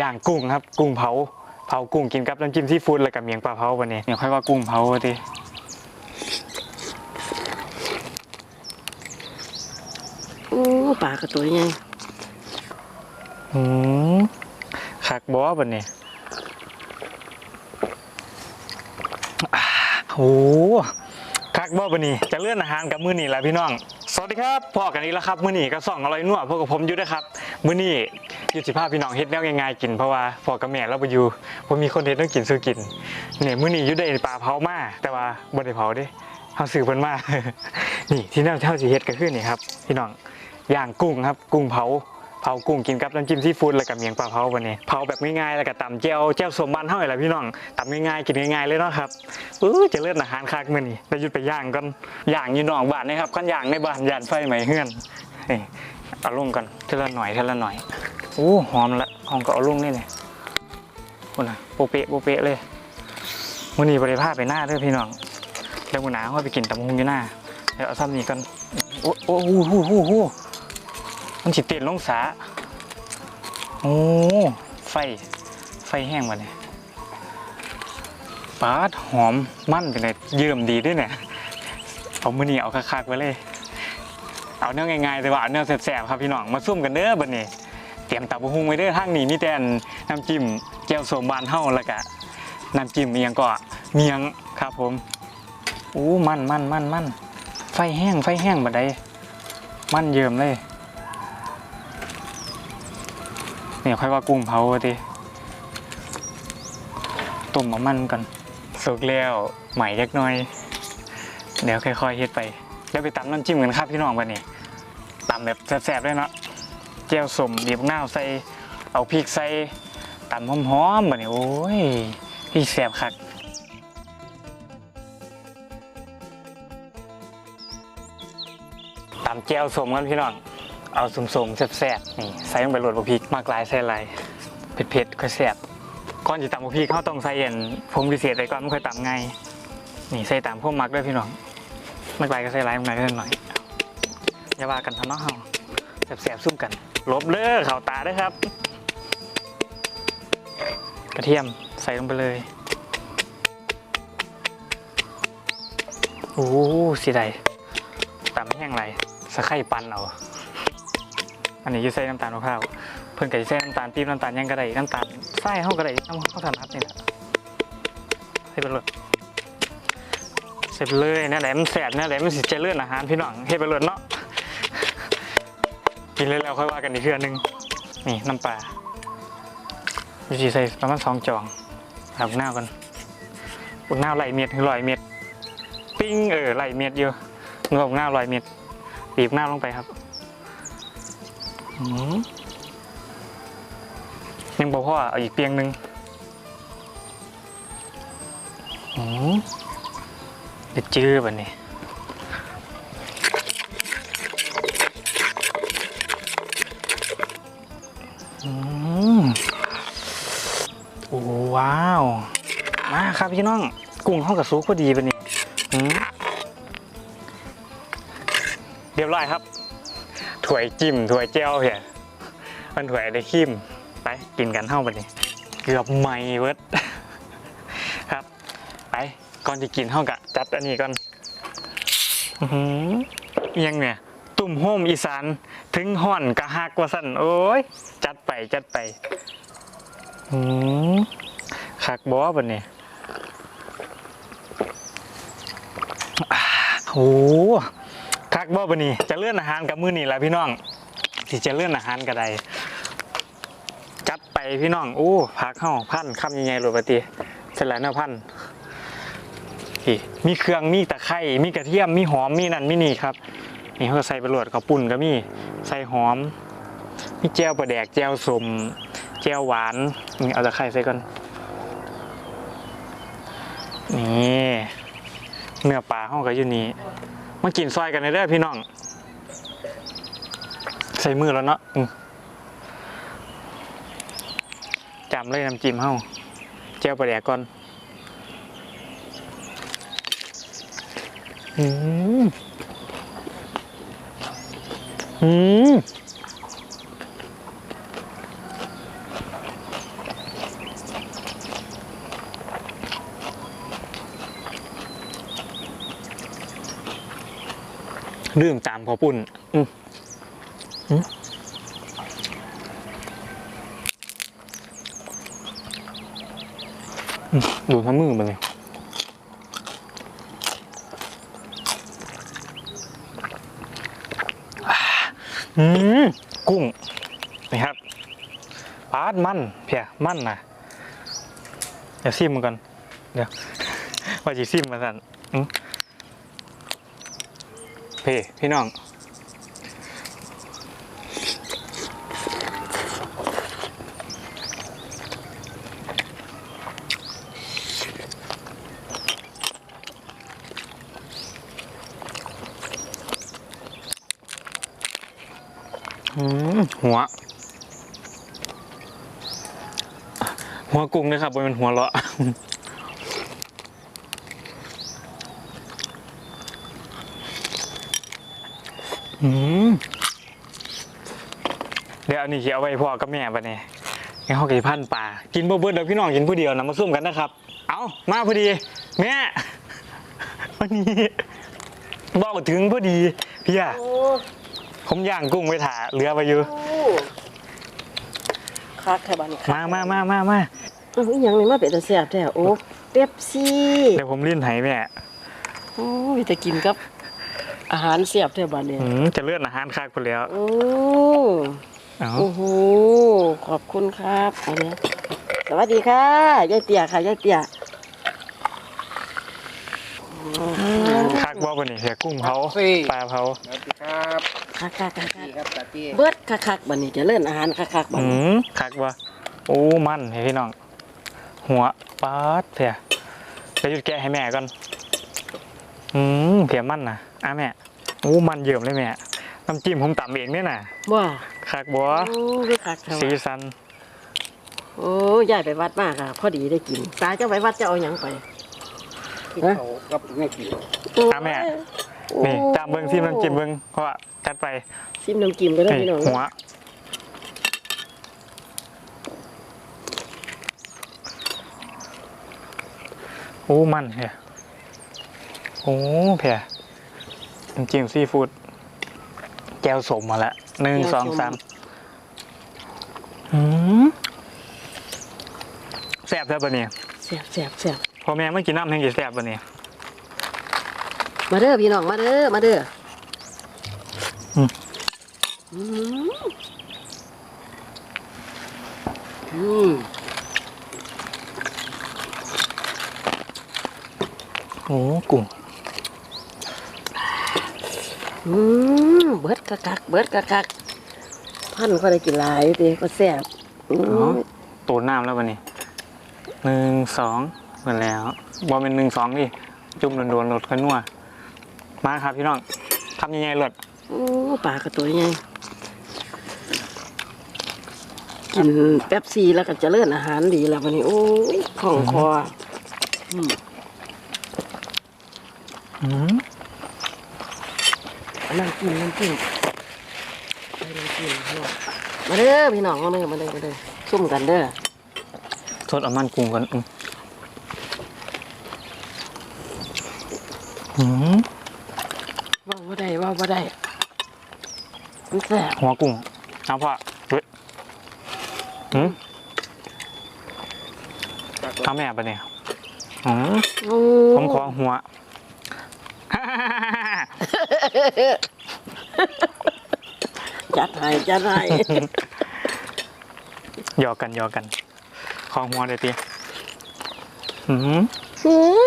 ย่างกุ้งครับ กุ้งเผา เผากุ้งกินกับน้ำจิ้มซีฟู้ดแล้วกับเมียงปลาเผาวันนี้เนี่ยค่อยว่ากุ้งเผาทีโอ้ปลากระตัวใหญ่อืมคักบอวันนี้อ่าโอ้คักบอวันนี้จะเลื่อนอาหารกับมือนี่แหละพี่น้อง สวัสดีครับพอกันนี้แล้วครับมือนี้ก็ส่องอร่อยนัวพวกกับผมอยู่ด้วยครับมือนี่ยุติภาพพี่น้องเฮ็ดแนวง่ายๆกินเพราะว่าพอกับแม่เราไปอยู่ผมมีคนเฮ็ดต้องกินซื้อกินเนี่ยมือนี้อยู่ได้ปลาเผามาแต่ว่าบ่ได้เผาเด้เฮาซื้อเพิ่นมานี่ที่แนวเท่าสิเฮ็ดก็คือนี่ครับพี่น้องย่างกุ้งครับกุ้งเผา ผากุ้งกินกับน้ำจิ้มซีฟู้ดแล้วกับเมียงปลาเผาวันนี้เผาแบบง่ายๆแล้วก็ตำแจ่วแจ่วสมบันเฮานี่แหละพี่น้องตำง่ายๆกินง่ายๆเลยเนาะครับอู้จะเลิศอาหารคักมื้อนี้ไปหยุดไปย่างก่อนย่างอยู่นอกบ้านนะครับคันย่างในบ้านย่านไฟไหม้เฮือนนี่เอาลงก่อนทีละหน่อยทีละหน่อยอู้หอมละหอมก็เอาลงนี่เลยพุ่นะโปเปะโปะเปะเลยมื้อนี้บ่ได้พาไปหน้าเด้อพี่น้องเดี๋ยวมื้อหนาเฮาไปกินตำบักหุงอยู่หน้าเดี๋ยวเอาซ้ำนี้ก่อนโอ้โอ้โหโหโหโห มันสิเต้นลงสาโอ้ไฟ ไฟแห้งวะเนี่ยปาดหอมมันเป็นไงเยิ่มดีด้วยเนี่ยเอามือนี้เอาคักๆไว้เลย เอาเนื้อง่ายๆแต่ว่าเอาเนื้อแสบๆครับพี่น้องมาซุ่มกันเด้อบัดนี้ เตรียมตับหุงไว้เด้อทางนี้มีแต่นน้ำจิ้มแจ่วสมบานเฮาแล้วก็น้ำจิ้มเมียงก็เมียงครับผมอู้มันมันมันมันไฟแห้งไฟแห้งบัดใดมันเยิ้มเลย เนี่ยค่อยว่ากุ้งเผาว่าติต้มมามันก่อนสุกแล้วใหม่เล็กน้อย เดี๋ยวค่อยๆเฮ็ดไปเดี๋ยวไปตำน้ำจิ้มกันครับพี่น้องวันนี้ตำแบบแซ่บๆเลยเนาะแจ่วสมบีบมะนาวใส่เอาพริกใส่ตำหอมๆแบบนี้โอ้ยพี่แซ่บคักตำแจ่วสมกันพี่น้อง เอาสมๆแซ่บๆนี่ใส่ลงไปโรดบะพริกมากลายใส่ลายเผ็ดๆค่อยแซ่บก่อนจะตำบะพริกเขาต้องใส่เย็นผมพิเศษไปก่อนไม่ค่อยตำไงนี่ใส่ตามพวกมักด้วยพี่น้องไม่ไปก็ใส่ไลน์มาหน่อยหน่อยอย่าว่ากันทะเนาะเฮาแสบๆซุ่มกันลบเด้อเข่าตาด้อครับ กระเทียมใส่ลงไปเลยโอ้สีใดตำแห้งไรสะไข่ปันเอา อันนี้ยูใส่น้ำตาลมะพร้าวเพิ่นก็จะใส่น้ำตาลปี๊บน้ำตาลยังก็ได้น้ำตาลใส่เฮาก็ได้น้ำข้าวถนัดนี่แหละให้เป็นรสเสร็จเลยเนี่ยแหละมันแสบเนี่ยแหละมันสิเจริญอาหารพี่น้องเฮ็ดไปเลยเนาะกินเลยแล้วค่อยว่ากันอีกเทื่อนึงนี่น้ำปลาวิธีใส่ประมาณสองจองหาบุกหน้าก่อนบุกหน้าไหลเม็ดคือลอยเม็ดปิ้งเออไหลเม็ดอยู่เงือกหน้าลอยเม็ดบีบหน้าลงไปครับ ยังบอกพ่อเอาอีกเปียงหนึงอืมเด็ดจื้อแบบนี้อืมโอ้ว้าว มาครับพี่น้อง กุ้งห้องกับซุกพอดีแบบนี้เรียบร้อยครับ ถ้วยจิ้มถ้วยเจ้าเหียมันถ้วยได้ขิมไปกินกันเท่าแบบนี้เกือบไหม่เวิร์ดครับ ไปก่อนจะกินเท่ากับจัดอันนี้ก่อนอือหือยังเนี่ย ตุ่มโฮมอีสานถึงห่อนกะฮักว่าสั่นโอ้ยจัดไปจัดไปอืมคักบอบันนี่อ่าโห คักบอบันนี่จะเลื่อนอาหารกับมือนี่แหละพี่น้องที่จะเลื่อนอาหารกับใดจัดไปพี่น้องโอ้พักเข้าพันคำยังไงหลุดปฏิเสร็จแล้วเนาะพันนี่มีเครื่องมีตะไคร้มีกระเทียมมีหอมมีนั่นมีนี่ครับนี่เขาใส่ไปโหลวดข้าวปุ่นก็มีใส่หอม มีแจ่วปลาแดกแจ่วสมแจ่วหวานนี่เอาตะไคร้ใส่ก่อนนี่เนื้อปลาห้องก็อยู่นี่ มากินซอยกันเลยเด้อพี่น้อง ใส่มือแล้วเนาะจำเลยน้ำจิ้มเฮ้าเจ่วปลาแดกก่อนอืมอืม ลืมตามพอปุ่นอืมอืมดูทั้งมือมันเลยอืมกุ้งนี่ครับปาดมันเพียมันนะเดี๋ยวซิมมันเดี๋ยวว่าจะซิมมาสั่นอืม พี่พี่น้อง หัว หัวกุ้งนะครับบนเป็นหัวเลาะ อืม เดี๋ยวอันนี้สิเอาไว้พ่อกับแม่ปะเนี่ยงั้นเขากี่พันป่ากินบ่เบิดเดี๋ยวพี่น้องกินผู้เดียวนะมาซุ่มกันนะครับ เอามาพอดี แม่วันนี้บอกถึงพอดีพี่อะโอ้ผมย่างกุ้งไว้ถ่าเหลือไปอยู่คักแค่บ้านคักมามามามามาเอ้าอีหยังนี่มาเป็นตาแซ่บแท้โอ้เป๊ปซี่เดี๋ยวผมลิ้นไห้แม่โอ้ยจะกินกับ อาหารแซ่บแท้บ้านเนี่ยอืมจะเลื่อนอาหารคักไปแล้วโอ้เอาโอ้โหขอบคุณครับอันเนี้ยสวัสดีค่ะยายเตี้ยค่ะยายเตี้ยคักบ่ปะนี่เหียกุ้งเผาปลาเผาสวัสดีครับคักคักคักพี่ครับตาตี้เบิดคักคักบ้านนี้จะเล่นอาหารคักคักบ้านอืนี้มคักบ่โอ้มันเฮ้ยพี่น้อง หัวปาดเพียไปหยุดแกะให้แม่ก่อน อืมเพียมันนะอะแม่โอ้มันเยิ่มเลยแม่น้ำจิ้มผมตำเองเนี่ยน่ะว่าคักบ่โอ้ยคักแท้สีว่ะสันโอ้ยยายไปวัดมากค่ะพอดีได้กินตาเจ้าไปวัดจะเอาหยังไปที่เขากับแม่กี่อะแม่นี่ตามเบิ้งซิมน้ำจิ้มเบิ้งเพราะว่าจัดไปซิมน้ำจิ้มก็ได้นี่พี่น้องหัวโอ้มันเพีย โอ้เพียน้ำจิ้มซีฟู้ดแก้วสมมาแล้วหนึ่งสองสามอืมแซ่บแซ่บปะเนี่ยแซ่บแซ่บแซ่บพอแม่ไม่กินน้ำแห้งกี่แซ่บปะเนี่ยมาเด้อพี่น้องมาเด้อมาเด้ออมอืมอืมโอ้กุ้ง อืมเบิดกะกักเบิดกะกักพันก็ได้กินหลายอยู่ติก็แซ่บอือ๋อมตูดน้ำแล้วปะเนี่ยหนึ่งสองเหมือนแล้วบอเป็นหนึ่งสองดิจุ่มโดนๆหลดกันนัวมาครับพี่น้องทำยังไงหลดโอ้ปลากระตัวใหญ่กินแป๊บซี่แล้วก็เจะเลื่อนอาหารดีแล้ววันนี้ โอ้ยของคอ อืมอืมเอา น้ำกินน้ำกินไปน้ำกินพี่น้องมาเด้อพี่น้องมาเด้อมาเด้อมาเด้อซุ่มกันเด้อสดเอามันกุ้งก่อนอืมอืมเว่าบ่ได้เว่าบ่ได้มันแซ่บหัวกุ้งเอาพ่อเฮ้ยอืมทำแม่ปะเนี่ยอืมโอ้ผมขอหัว จัดให้จัดให้หยอกกันหยอกกัน ขอหัวเดี๋ยวตีอืมหือ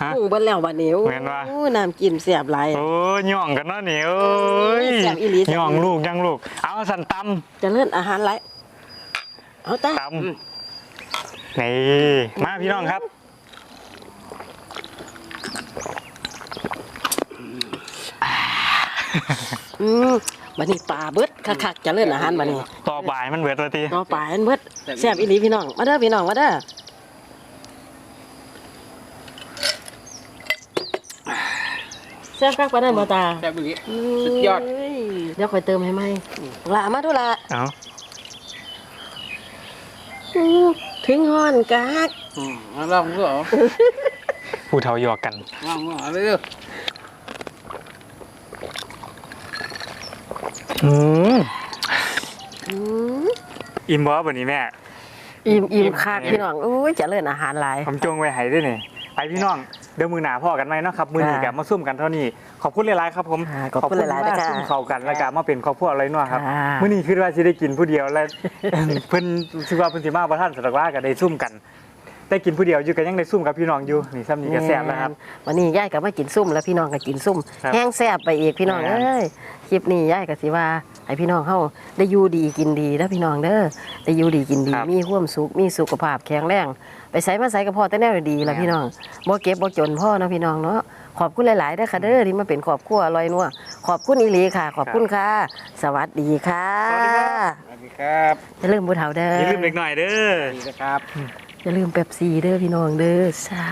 ฮะปรุงเบิ่แล้วบัดนี้โอ้แม่นว่ะ น้ำจิ้มแซ่บหลาย โอ้ยย่องกันเนาะนี่เอ้ยแซ่บอีหลีแซ่บอีหลีย่องลูกยังลูก เอาสันตเจะเลื่อนอาหารหลายเอาตาตำำนี่มาพี่น้องครับ อืมบัดนี้ปลาเบิดคักๆเจะเลื่อนอาหารบัดนี้ต่อบ่ายมันเบิดเลยตีต่อไปอันเบิดแซ่บอีหลีพี่น้องมาเด้อพี่น้องมาเด้อแซ่บคักปานนั้นบ่ตาแซ่บอีหลีสุดยอด เฮ้เดี๋ยวค่อยเติมให้ไหมละมาดูละเอาอื้อถึงห้อนกากอืมมาลองดูเหรอผู้เฒ่าหยอกกันลองดูเหรอเร็ว อืมอืมอิ่มบ่บัดนี้แม่ อิ่มอิ่มอิ่มคักแน่พี่น้องอุ้ยเจะเลิ่นอาหารหลายผมจงไว้ให้ด้วยนี่ไปพี่น้องเดี๋ยวมือหนาพ่อกันไหมเนาะครับมือหนีค่ะกับมาซุ่มกันเท่านี้ขอบคุณหลายๆครับผมค่ะขอบคุณหลายๆมากนะคะซุ่มเข้ากันแล้วก็มาเป็นครอบครัวอะไรเนาะครับค่ะมื้อนี้คิดว่าสิได้กินผู้เดียวและเพิ่นสิว่าเพิ่นสิมาบ่ทันสักว่าก็ได้ซุ่มกันได้กินผู้เดียวอยู่ก็ยังได้ซุ่มกับพี่น้องอยู่นี่ซ้ำนี้ก็แซ่บแล้วครับวันนี้ยายก็มากินซุ่มแล้วพี่น้องก็กินซุ่มครับแห้งแซ่บไปอีกพี่น้องครับเอ้ย คลิปนี้ยายก็สิว่าให้พี่น้องเฮาได้อยู่ดีกินดีแล้วพี่น้องเด้อได้อยู่ดีกินดี ครับมีความสุขมีสุขภาพแข็งแรง ไปใส่มาใส่ก็พอแต่แนวดีๆแล้วพี่น้องบ่เก็บบ่จนพ่อเนาะพี่น้องเนาะขอบคุณหลายๆเด้อค่ะเด้อที่มาเป็นครอบครัวอร่อยนัวขอบคุณอีหลีค่ะ ขอบคุณค่ะ สวัสดีค่ะสวัสดีครับ สวัสดีครับอย่าลืมผู้เฒ่าเด้ออย่าลืมเล็กหน่อยเด้อ สวัสดีนะครับ อย่าลืมเป๊ปซี่เด้อพี่น้องเด้อสา